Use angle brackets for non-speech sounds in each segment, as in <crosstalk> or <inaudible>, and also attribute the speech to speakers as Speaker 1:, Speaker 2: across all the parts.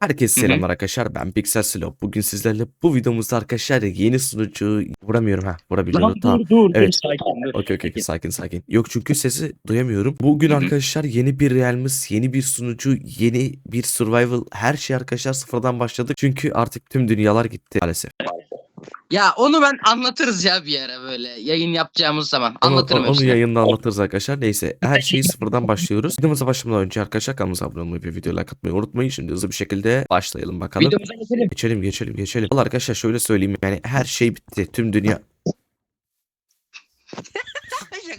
Speaker 1: Herkese
Speaker 2: Hı hı.
Speaker 1: selamlar arkadaşlar ben Pixel Slow. Bugün sizlerle bu videomuzda arkadaşlar yeni sunucu vuramıyorum ha vurabiliyorum
Speaker 2: Lan
Speaker 1: tamam.
Speaker 2: dur dur
Speaker 1: Evet.
Speaker 2: sakin dur.
Speaker 1: Okey okey okey,
Speaker 2: Sakin.
Speaker 1: sakin sakin. Yok çünkü sesi duyamıyorum. Bugün
Speaker 2: Hı hı.
Speaker 1: arkadaşlar yeni bir realimiz, yeni bir sunucu, yeni bir survival her şey arkadaşlar sıfırdan başladık. Çünkü artık tüm dünyalar gitti maalesef.
Speaker 2: Ya onu ben anlatırız ya bir ara böyle yayın yapacağımız zaman.
Speaker 1: Onu,
Speaker 2: Anlatırım
Speaker 1: onu
Speaker 2: hepsini.
Speaker 1: yayında anlatırız arkadaşlar. Neyse her şeyi <laughs> sıfırdan başlıyoruz. Videomuza başlamadan önce arkadaşlar kanalımıza abone olmayı ve videoya like atmayı unutmayın. Şimdi hızlı bir şekilde başlayalım bakalım.
Speaker 2: Videomuza geçelim.
Speaker 1: Geçelim geçelim geçelim. Valla arkadaşlar şöyle söyleyeyim yani her şey bitti. Tüm dünya. <laughs>
Speaker 2: Şaka yapıyorum, şaka yapıyorum.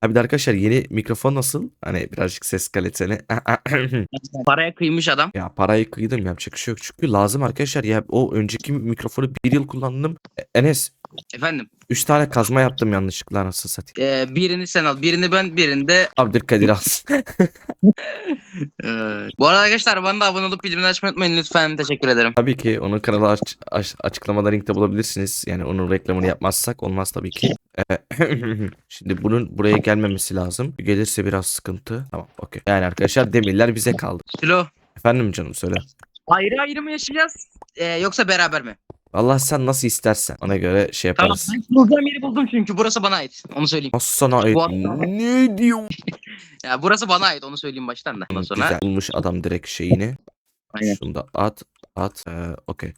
Speaker 1: Ha bir de arkadaşlar yeni mikrofon nasıl? Hani birazcık ses kaliteli. <laughs>
Speaker 2: Paraya kıymış adam.
Speaker 1: ya parayı kıydım yapacak bir şey yok. Çünkü lazım arkadaşlar ya o önceki mikrofonu bir yıl kullandım. E, Enes
Speaker 2: Efendim
Speaker 1: 3 tane kazma yaptım yanlışlıkla nasıl satayım.
Speaker 2: e, birini sen al birini ben birinde.
Speaker 1: Abdülkadir alsın. <laughs>
Speaker 2: Bu arada arkadaşlar bana da abone olup bildirimleri açmayı unutmayın lütfen. Teşekkür ederim.
Speaker 1: tabii ki onun kanalı aç, aç- açıklamada linkte bulabilirsiniz. Yani onun reklamını yapmazsak olmaz tabii ki. E, <clears throat> Şimdi bunun buraya gelmemesi lazım. Gelirse biraz sıkıntı. Tamam okey. Yani arkadaşlar demirler bize kaldı.
Speaker 2: Silo
Speaker 1: Efendim canım söyle.
Speaker 2: ayrı ayrı mı yaşayacağız e, yoksa beraber mi?
Speaker 1: Vallahi sen nasıl istersen. Ona göre şey
Speaker 2: Tamam
Speaker 1: yaparız.
Speaker 2: ben kurulacağım yeri buldum çünkü burası bana ait. Onu söyleyeyim.
Speaker 1: Nasıl sana ait?
Speaker 2: Bu arada-
Speaker 1: Ne <laughs> diyor?
Speaker 2: Ya burası bana ait onu söyleyeyim baştan da. Ondan sonra.
Speaker 1: Güzel bulmuş adam direkt şeyini.
Speaker 2: Aynen.
Speaker 1: Şunu da at at. Ee, Okey.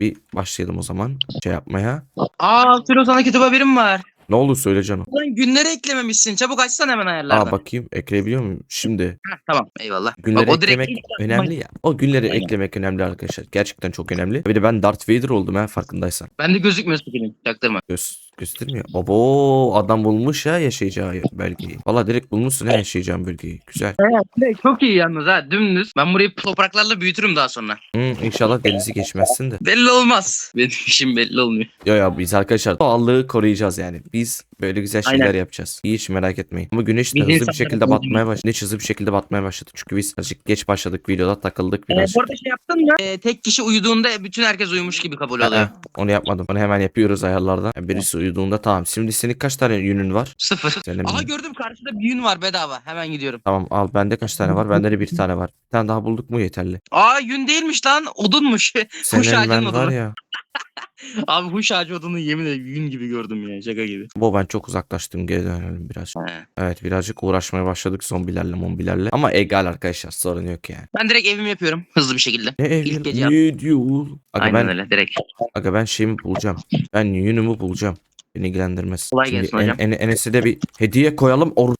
Speaker 1: Bir başlayalım o zaman şey yapmaya.
Speaker 2: Aa Silo sana bir haberim var.
Speaker 1: Ne olur söyle canım.
Speaker 2: Lan günleri eklememişsin. Çabuk açsan hemen ayarlardan.
Speaker 1: Aa bakayım ekleyebiliyor muyum? Şimdi
Speaker 2: Heh, tamam eyvallah.
Speaker 1: günleri
Speaker 2: Bak, o
Speaker 1: eklemek önemli ya. O günleri
Speaker 2: Aynen.
Speaker 1: eklemek önemli arkadaşlar. Gerçekten çok önemli. Bir de ben Darth Vader oldum ha farkındaysan.
Speaker 2: Bende gözükmüyor skill'in. Çaktırma.
Speaker 1: Göz, göstermiyor. Abo adam bulmuş ya yaşayacağı bölgeyi. Valla direkt bulmuşsun ha yaşayacağın bölgeyi. Güzel.
Speaker 2: Evet, çok iyi yalnız ha dümdüz. Ben burayı topraklarla büyütürüm daha sonra.
Speaker 1: Hı, inşallah denizi geçmezsin de.
Speaker 2: Belli olmaz. Benim işim belli olmuyor.
Speaker 1: Yo ya biz arkadaşlar doğallığı koruyacağız yani. Biz böyle güzel şeyler
Speaker 2: Aynen.
Speaker 1: yapacağız. İyi hiç merak etmeyin. Ama güneş de hızlı bir şekilde batmaya başladı. Güneş hızlı bir şekilde batmaya başladı. Çünkü biz birazcık geç başladık videoda takıldık
Speaker 2: Ee,
Speaker 1: biraz.
Speaker 2: bu arada şey yaptın mı? Ee, tek kişi uyuduğunda bütün herkes uyumuş gibi kabul oluyor.
Speaker 1: Onu yapmadım. Onu hemen yapıyoruz ayarlarda. Yani birisi uyuduğunda tamam. Şimdi senin kaç tane yünün var?
Speaker 2: Sıfır.
Speaker 1: Senin
Speaker 2: Aha gördüm karşıda bir yün var bedava. Hemen gidiyorum.
Speaker 1: Tamam al bende kaç tane var? Bende de bir tane var. Bir tane daha bulduk mu yeterli.
Speaker 2: Aa yün değilmiş lan. Odunmuş. <laughs>
Speaker 1: Senin
Speaker 2: ağacının
Speaker 1: ben
Speaker 2: odunu.
Speaker 1: var ya. <laughs> <laughs>
Speaker 2: Abi huş ağacı odunu yemin ederim yün gibi gördüm ya. Şaka gibi.
Speaker 1: Bu ben çok uzaklaştım. Geri dönelim biraz.
Speaker 2: He.
Speaker 1: Evet birazcık uğraşmaya başladık zombilerle mombilerle. Ama egal arkadaşlar sorun yok yani.
Speaker 2: Ben direkt evimi yapıyorum. Hızlı bir şekilde.
Speaker 1: Ne ev
Speaker 2: İlk gece
Speaker 1: ne diyor? Aga
Speaker 2: Aynen
Speaker 1: ben
Speaker 2: öyle direkt.
Speaker 1: Aga ben şeyimi bulacağım. Ben yünümü bulacağım. Beni ilgilendirmez.
Speaker 2: Kolay gelsin hocam.
Speaker 1: En, en, Enes'e de bir hediye koyalım. Or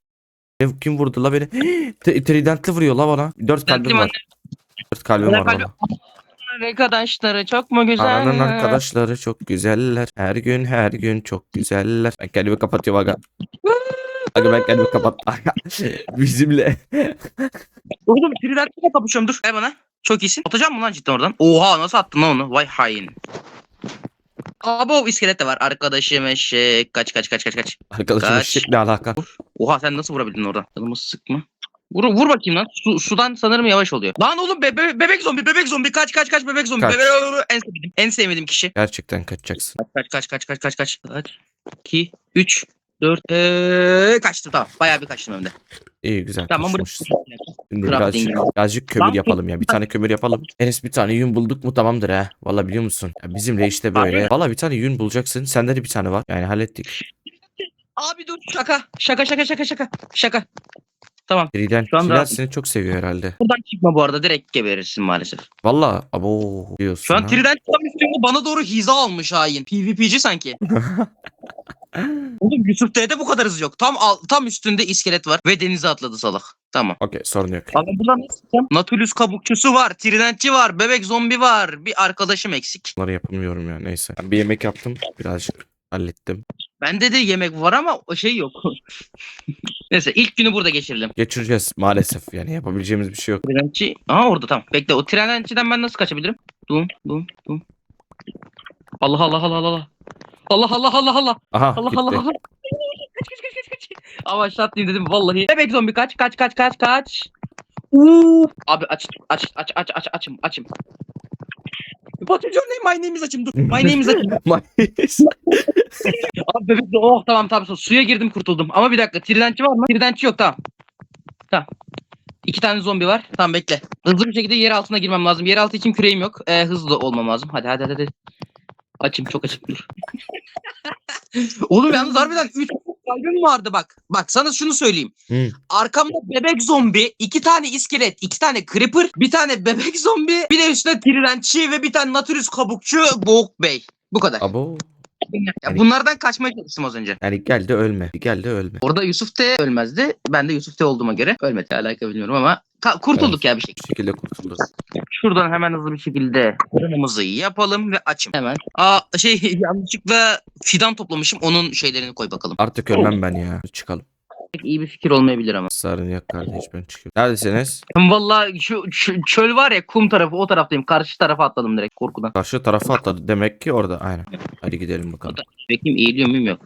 Speaker 1: kim vurdu la beni? <gasps> Tridentli vuruyor la bana. Dört kalbim var. Dört kalbim
Speaker 2: Bana
Speaker 1: var
Speaker 2: kalbim-
Speaker 1: valla.
Speaker 2: Arkadaşları çok mu güzel?
Speaker 1: Ananın arkadaşları çok güzeller. Her gün her gün çok güzeller. Ben kendimi kapatıyorum aga. Aga ben kendimi kapat. Aga, <laughs> Bizimle.
Speaker 2: Oğlum Trident'le kapışıyorum dur. Ver bana. Çok iyisin. Atacağım mı lan cidden oradan? Oha nasıl attın lan onu? Vay hain. Abi o iskelet de var. Arkadaşım eşek. Kaç kaç kaç kaç kaç.
Speaker 1: Arkadaşım
Speaker 2: Kaç.
Speaker 1: eşek ne alaka?
Speaker 2: Oha sen nasıl vurabildin oradan? Canımı sıkma. Vur, vur bakayım lan. Su, sudan sanırım yavaş oluyor. Lan oğlum be, be- bebek zombi bebek zombi kaç kaç kaç bebek zombi.
Speaker 1: Kaç.
Speaker 2: Bebe, en sevmediğim en sevmediğim kişi.
Speaker 1: Gerçekten kaçacaksın.
Speaker 2: Kaç kaç kaç kaç kaç kaç. Kaç. 2 3 4 eee kaçtım tamam. Bayağı bir kaçtım hem de.
Speaker 1: İyi güzel
Speaker 2: Tamam burası.
Speaker 1: Şimdi birazcık, birazcık kömür yapalım ya. Bir tane kömür yapalım. Enes bir tane yün bulduk mu tamamdır ha. Valla biliyor musun? Ya bizimle işte böyle. Valla bir tane yün bulacaksın. Sende de bir tane var. Yani hallettik.
Speaker 2: Abi dur şaka. Şaka şaka şaka şaka. Şaka.
Speaker 1: Trident,
Speaker 2: Şu anda-
Speaker 1: seni çok seviyor herhalde.
Speaker 2: Buradan çıkma bu arada direkt geberirsin maalesef.
Speaker 1: Valla abo diyorsun
Speaker 2: Şu an
Speaker 1: ha.
Speaker 2: Trident tam üstünde bana doğru hiza almış hain. PvP'ci sanki. <laughs> Oğlum Yusuf T'de bu kadar hız yok. Tam al- tam üstünde iskelet var ve denize atladı salak. Tamam.
Speaker 1: Okey sorun yok.
Speaker 2: Abi buradan ne sıkacağım? Nautilus kabukçusu var, Tridentçi var, bebek zombi var. Bir arkadaşım eksik.
Speaker 1: Bunları yapamıyorum ya neyse. Ben bir yemek yaptım. Birazcık hallettim.
Speaker 2: Bende de yemek var ama o şey yok. <laughs> Neyse ilk günü burada geçirelim.
Speaker 1: Geçireceğiz maalesef. Yani yapabileceğimiz bir şey yok.
Speaker 2: Tridentçi. Aha orada tamam. Bekle o Tridentçiden ben nasıl kaçabilirim? Dum dum dum. Allah Allah Allah Allah Allah. Allah Allah Allah Allah.
Speaker 1: Aha
Speaker 2: Allah
Speaker 1: gitti.
Speaker 2: Allah Allah. Kaç kaç kaç kaç kaç. Ama atlayayım dedim vallahi. Bebek zombi kaç kaç kaç kaç kaç. Uuu. Abi aç aç aç aç aç açım açım. What's your name? My name is açım dur. My name is açım. <laughs> <laughs> Abi bebek oh tamam tamam suya girdim kurtuldum. Ama bir dakika tridentçi var mı? Tridentçi yok tamam. Tamam. İki tane zombi var. Tamam bekle. Hızlı bir şekilde yer altına girmem lazım. Yer altı için küreğim yok. Ee, hızlı olmam lazım. Hadi hadi hadi. hadi. Açım çok açık dur. <laughs> Oğlum yalnız harbiden 3 kalbim vardı bak. Bak sana şunu söyleyeyim.
Speaker 1: Hı.
Speaker 2: Arkamda bebek zombi, iki tane iskelet, iki tane creeper, bir tane bebek <laughs> zombi, bir de üstüne tridentçi ve bir tane natürüs kabukçu Boğuk Bey. Bu kadar.
Speaker 1: Abo.
Speaker 2: Bunlardan kaçmaya çalıştım az önce.
Speaker 1: Yani gel de ölme. Gel de ölme.
Speaker 2: Orada Yusuf T ölmezdi. Ben de Yusuf T olduğuma göre ölmedi. Alaka bilmiyorum ama ka- kurtulduk ya bir şey.
Speaker 1: Bir şekilde kurtuluruz.
Speaker 2: Şuradan hemen hızlı bir şekilde fırınımızı yapalım ve açım. Hemen. Aa şey <laughs> yanlışlıkla fidan toplamışım. Onun şeylerini koy bakalım.
Speaker 1: Artık ölmem ben ya. Çıkalım.
Speaker 2: İyi bir fikir olmayabilir ama.
Speaker 1: Sarın yok kardeş ben çıkıyorum. Neredesiniz?
Speaker 2: Vallahi şu, çöl var ya kum tarafı o taraftayım. Karşı tarafa atladım direkt korkudan.
Speaker 1: Karşı tarafa atladı. Demek ki orada. Aynen. Hadi gidelim bakalım.
Speaker 2: Bakayım eğiliyor muyum yok.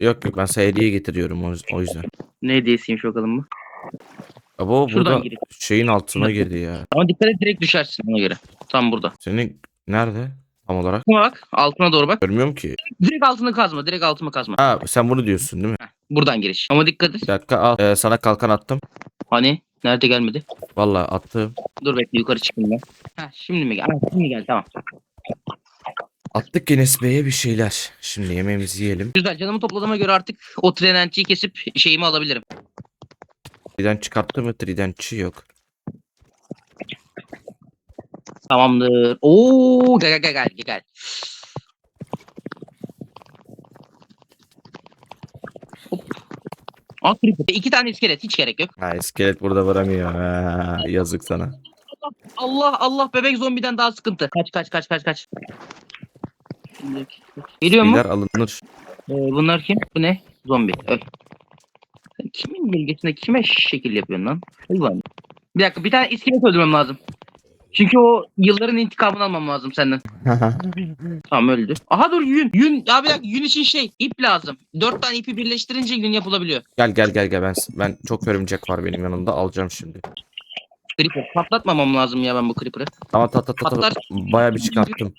Speaker 1: Yok yok ben sana hediye getiriyorum o, o yüzden.
Speaker 2: Ne hediyesiymiş bakalım bu.
Speaker 1: Abo
Speaker 2: Şuradan
Speaker 1: burada
Speaker 2: gireyim.
Speaker 1: şeyin altına girdi ya.
Speaker 2: Ama dikkat et direkt düşersin ona göre. Tam burada.
Speaker 1: Senin nerede? Tam olarak.
Speaker 2: Bak altına doğru bak.
Speaker 1: Görmüyorum ki.
Speaker 2: Direkt altını kazma. Direkt altımı kazma.
Speaker 1: Ha sen bunu diyorsun değil mi?
Speaker 2: Buradan giriş. Ama dikkat et.
Speaker 1: Bir dakika al. Ee, sana kalkan attım.
Speaker 2: Hani nerede gelmedi?
Speaker 1: Vallahi attım.
Speaker 2: Dur bekle yukarı çıkayım ben. Ha şimdi mi gel? Ha, şimdi gel tamam.
Speaker 1: Attık Enes Bey'e bir şeyler. Şimdi yemeğimizi yiyelim.
Speaker 2: Güzel canımı topladığıma göre artık o trenentçiyi kesip şeyimi alabilirim.
Speaker 1: Trident çıkarttı mı? Tridentçi yok.
Speaker 2: Tamamdır. Oo gel gel gel gel gel. Hop. Aa, creeper. İki tane iskelet hiç gerek yok.
Speaker 1: Ha iskelet burada varamıyor. Ha, yazık sana.
Speaker 2: Allah Allah bebek zombiden daha sıkıntı. Kaç kaç kaç kaç kaç. Geliyor mu?
Speaker 1: Beyler alınır.
Speaker 2: Ee, bunlar kim? Bu ne? Zombi. Öl. Sen kimin bilgisine kime şekil yapıyorsun lan? Hayvan. Bir dakika bir tane iskelet öldürmem lazım. Çünkü o yılların intikamını almam lazım senden. <laughs> Tamam öldü. Aha dur yün. Yün. Ya bir dakika yün için şey ip lazım. Dört tane ipi birleştirince yün yapılabiliyor.
Speaker 1: gel gel gel gel ben ben çok örümcek var benim yanımda alacağım şimdi.
Speaker 2: Creeper. Patlatmamam lazım ya ben bu creeper'ı.
Speaker 1: Ama ta ta ta ta
Speaker 2: Patlar.
Speaker 1: baya bir çıkarttım.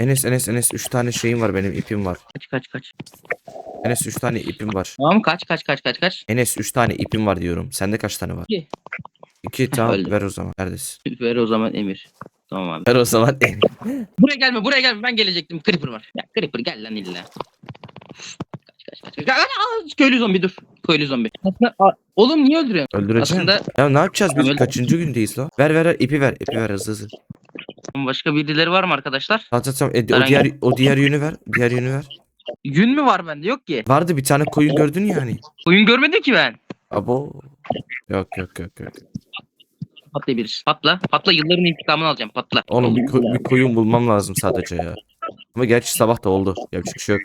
Speaker 1: Enes Enes Enes 3 tane şeyim var benim ipim var.
Speaker 2: Kaç kaç kaç.
Speaker 1: Enes 3 tane ipim var.
Speaker 2: Tamam kaç kaç kaç kaç kaç.
Speaker 1: Enes 3 tane ipim var diyorum. Sende kaç tane var?
Speaker 2: İki.
Speaker 1: 2 <laughs> tamam
Speaker 2: öyle.
Speaker 1: ver o zaman. Neredesin?
Speaker 2: Ver o zaman Emir. Tamam abi.
Speaker 1: Ver o zaman. <laughs>
Speaker 2: Buraya gelme buraya gelme ben gelecektim. Creeper var. Ya Creeper gel lan illa. Kaç kaç kaç. kaç. Aa, köylü zombi dur. Köylü zombi. Aslında, aa, oğlum niye öldürüyorsun?
Speaker 1: Öldüreceğim.
Speaker 2: Aslında
Speaker 1: Ya ne yapacağız biz?
Speaker 2: Öyle.
Speaker 1: Kaçıncı gündeyiz la? Ver ver ver ipi ver. ipi ver hızlı hızlı.
Speaker 2: başka birileri var mı arkadaşlar?
Speaker 1: Tamam tamam. tamam. E, o
Speaker 2: Herhangi-
Speaker 1: diğer o diğer yünü ver. Diğer yünü ver.
Speaker 2: Yün mü var bende? Yok ki.
Speaker 1: Vardı bir tane koyun gördün ya hani.
Speaker 2: Oyun görmedim ki ben.
Speaker 1: Abo. Yok yok yok yok.
Speaker 2: Patlayabiliriz. Patla. Patla yılların intikamını alacağım. Patla.
Speaker 1: Oğlum bir, ko- bir koyun bulmam lazım sadece ya. Ama gerçi sabah da oldu. Yapacak bir şey yok.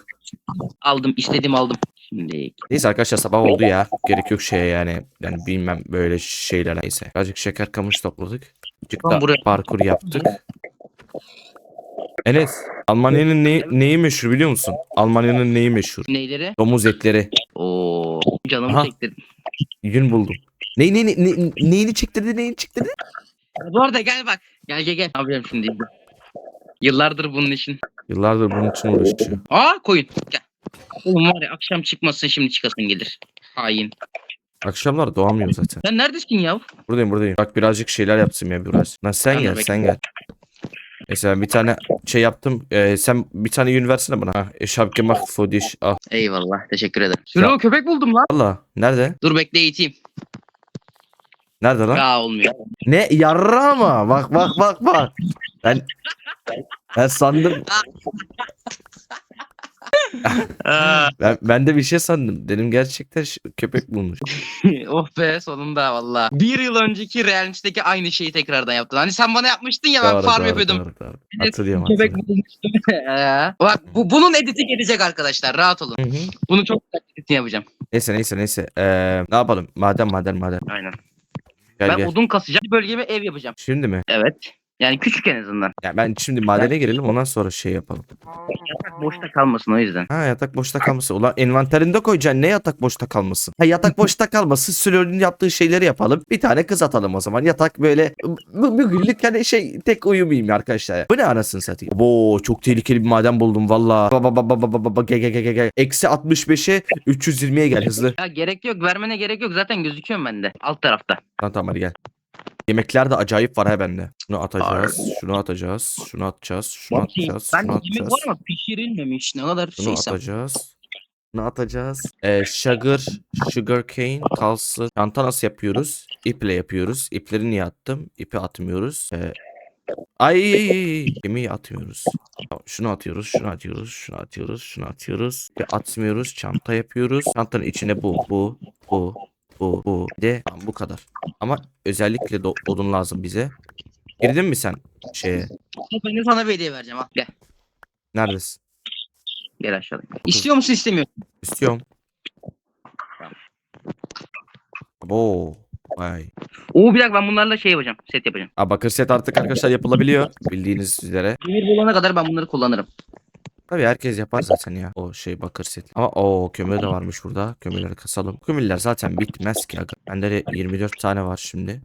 Speaker 2: Aldım. istediğimi aldım. Şimdi
Speaker 1: Neyse arkadaşlar sabah oldu ya. Gerek yok şeye yani. Yani bilmem böyle şeyler neyse. Birazcık şeker kamış topladık.
Speaker 2: Tamam,
Speaker 1: da
Speaker 2: buraya-
Speaker 1: parkur yaptık. Enes, Almanya'nın ne, neyi meşhur biliyor musun? Almanya'nın neyi meşhur?
Speaker 2: neyleri?
Speaker 1: Domuz etleri.
Speaker 2: Oo. Canımı
Speaker 1: Aha.
Speaker 2: çektirdin.
Speaker 1: Yün buldum. Ne, ne, ne, ne- neyini çektirdi neyini çektirdi?
Speaker 2: Bu arada gel bak. Gel gel gel. Ne yapacağım şimdi? Yıllardır bunun için.
Speaker 1: Yıllardır bunun için uğraşıyor.
Speaker 2: Aa koyun. Gel. Oğlum var ya akşam çıkmasın şimdi çıkasın gelir. Hain.
Speaker 1: Akşamlar doğamıyor zaten.
Speaker 2: Sen neredesin ya?
Speaker 1: Buradayım buradayım. Bak birazcık şeyler yaptım ya biraz. Lan sen gel sen gel. Mesela bir tane şey yaptım. Ee, sen bir tane yün versene bana. Ha, hab gemacht für dich. Al.
Speaker 2: Eyvallah. Teşekkür ederim. Şurada köpek buldum lan.
Speaker 1: Allah. Nerede?
Speaker 2: Dur bekle eğiteyim.
Speaker 1: Nerede lan?
Speaker 2: Aa olmuyor.
Speaker 1: Ne yarra ama. Bak bak bak bak. Ben ben sandım. <laughs> Ben, ben de bir şey sandım. Dedim gerçekten ş- köpek bulmuş. <laughs>
Speaker 2: oh be sonunda valla. Bir yıl önceki Realms'teki aynı şeyi tekrardan yaptın. Hani sen bana yapmıştın ya ben
Speaker 1: Doğru,
Speaker 2: farm
Speaker 1: doğru,
Speaker 2: yapıyordum.
Speaker 1: doğru, doğru. Hatırlıyorum
Speaker 2: Köpek
Speaker 1: hatırlıyorum.
Speaker 2: bulmuştum. <laughs> Ee, Bak bu, bunun editi gelecek arkadaşlar rahat olun.
Speaker 1: Hı hı.
Speaker 2: Bunu çok güzel editini yapacağım.
Speaker 1: Neyse neyse neyse. Ee, ne yapalım? Maden maden maden.
Speaker 2: Aynen.
Speaker 1: Gel
Speaker 2: ben
Speaker 1: gel.
Speaker 2: odun kasacağım. Bölgeme ev yapacağım.
Speaker 1: Şimdi mi?
Speaker 2: Evet. Yani küçük en azından.
Speaker 1: Ya ben şimdi madene girelim ondan sonra şey yapalım.
Speaker 2: Yatak boşta kalmasın o yüzden.
Speaker 1: Ha yatak boşta kalması. Ulan envanterinde koyacaksın. Ne yatak boşta kalmasın? Ha yatak boşta kalmasın. Sülör'ün yaptığı şeyleri yapalım. Bir tane kız atalım o zaman. Yatak böyle bu, bugünlük hani şey tek uyumayayım arkadaşlar. Bu ne anasını satayım. Oo çok tehlikeli bir maden buldum valla. Baba baba baba baba gel gel gel gel, gel. Eksi 65'e 320'ye gel hızlı.
Speaker 2: Ya gerek yok vermene gerek yok zaten gözüküyorum bende. Alt tarafta.
Speaker 1: Tamam tamam hadi gel. Yemekler de acayip var ha bende. Şunu atacağız, şunu atacağız, şunu atacağız, şunu atacağız,
Speaker 2: ben
Speaker 1: şunu
Speaker 2: yemek
Speaker 1: atacağız.
Speaker 2: var ama pişirilmemiş. Ne kadar
Speaker 1: Şunu
Speaker 2: şeysem.
Speaker 1: atacağız. Şunu atacağız. Ee, sugar, sugar cane kalsın. Çanta nasıl yapıyoruz? İple yapıyoruz. İpleri niye attım? İpi atmıyoruz. Ee, ay gemiyi atmıyoruz. Tamam, şunu atıyoruz, şunu atıyoruz, şunu atıyoruz, şunu atıyoruz. İpi atmıyoruz. Çanta yapıyoruz. Çantanın içine bu, bu, bu, bu, bu. Bir De tamam, bu kadar. Ama özellikle do- odun lazım bize. Girdin mi sen şeye?
Speaker 2: Ben de sana bir hediye vereceğim. Al gel.
Speaker 1: Neredesin?
Speaker 2: Gel aşağıya. İstiyor musun istemiyor musun?
Speaker 1: İstiyorum. Abo. Vay.
Speaker 2: Oo bir dakika ben bunlarla şey yapacağım. Set yapacağım.
Speaker 1: Aa, bakır set artık arkadaşlar yapılabiliyor. Bildiğiniz üzere.
Speaker 2: Demir bulana kadar ben bunları kullanırım.
Speaker 1: Tabii herkes yapar zaten ya. O şey bakır set. Ama o kömür de varmış burada. Kömürleri kasalım. Kömürler zaten bitmez ki. aga. Bende de 24 tane var şimdi.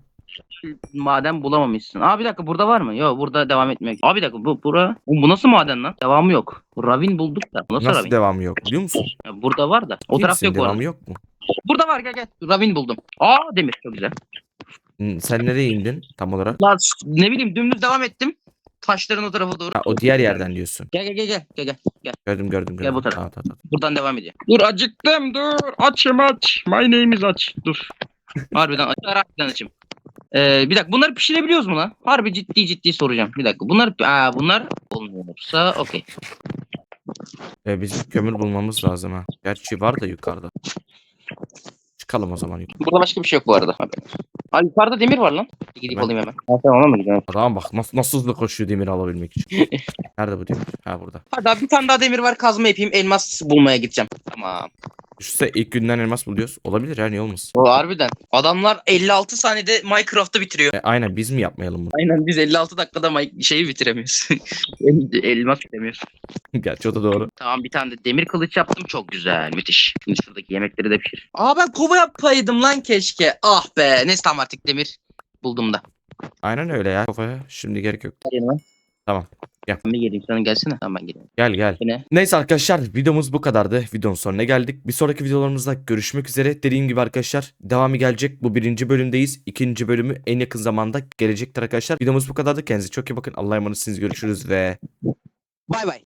Speaker 2: Maden bulamamışsın. Aa bir dakika burada var mı? Yok burada devam etmiyor. Aa bir dakika bu bura. Bu, bu nasıl maden lan? Devamı yok. Bu Ravin bulduk da. Bu Nasıl,
Speaker 1: Nasıl
Speaker 2: Ravin?
Speaker 1: devamı yok biliyor musun?
Speaker 2: Ya burada var da. O tarafta
Speaker 1: Kimsin,
Speaker 2: yok bu arada.
Speaker 1: devamı yok mu?
Speaker 2: Burada var gel gel. Ravin buldum. Aa demir çok güzel.
Speaker 1: Sen nereye indin tam olarak?
Speaker 2: Lan ne bileyim dümdüz devam ettim. Taşların o tarafa doğru.
Speaker 1: Ha, o diğer yerden diyorsun.
Speaker 2: Gel gel gel gel gel gel. gel.
Speaker 1: Gördüm gördüm gördüm.
Speaker 2: bu tarafa.
Speaker 1: Tamam, tamam, tamam.
Speaker 2: Buradan devam ediyor. Dur acıktım dur. Açım aç. My name is aç. Dur. <laughs> Harbiden aç. Harbiden açım. Ee, bir dakika bunları pişirebiliyoruz mu lan? Harbi ciddi ciddi soracağım. Bir dakika. Bunlar aa, bunlar olmuyorsa okey.
Speaker 1: Ee, bizim kömür bulmamız lazım ha. Gerçi var da yukarıda. Çıkalım o zaman.
Speaker 2: Burada başka bir şey yok bu arada. Aa yukarıda demir var lan. Gidip
Speaker 1: Ben-
Speaker 2: alayım hemen. Ha, tamam ona mı gidelim?
Speaker 1: Adama bak nasıl, nasıl hızlı koşuyor demir alabilmek için. <laughs> Nerede bu demir? Ha burada.
Speaker 2: Hadi bir tane daha demir var kazma yapayım. Elmas bulmaya gideceğim. Tamam.
Speaker 1: Düşünsene ilk günden elmas buluyoruz. Olabilir ya niye olmasın?
Speaker 2: O harbiden. Adamlar 56 saniyede Minecraft'ı bitiriyor.
Speaker 1: E, aynen biz mi yapmayalım bunu?
Speaker 2: Aynen biz 56 dakikada Mi- şeyi bitiremiyoruz. El- <laughs> Elmas bitiremiyoruz. <laughs>
Speaker 1: Gerçi o da doğru.
Speaker 2: Tamam bir tane de demir kılıç yaptım. Çok güzel. Müthiş. Şimdi şuradaki yemekleri de pişir. Aa ben kova yapaydım lan keşke. Ah be. Neyse tamam artık demir buldum da.
Speaker 1: Aynen öyle ya. Kafaya şimdi gerek yok. Tamam, gel.
Speaker 2: Ben bir geleyim. Sen gelsene. Tamam ben geleyim.
Speaker 1: Gel gel.
Speaker 2: Yine.
Speaker 1: Neyse arkadaşlar videomuz bu kadardı. Videonun sonuna geldik. Bir sonraki videolarımızda görüşmek üzere. Dediğim gibi arkadaşlar devamı gelecek. Bu birinci bölümdeyiz. İkinci bölümü en yakın zamanda gelecektir arkadaşlar. Videomuz bu kadardı. Kendinize çok iyi bakın. Allah'a emanetsiniz. Görüşürüz ve
Speaker 2: Bay bay.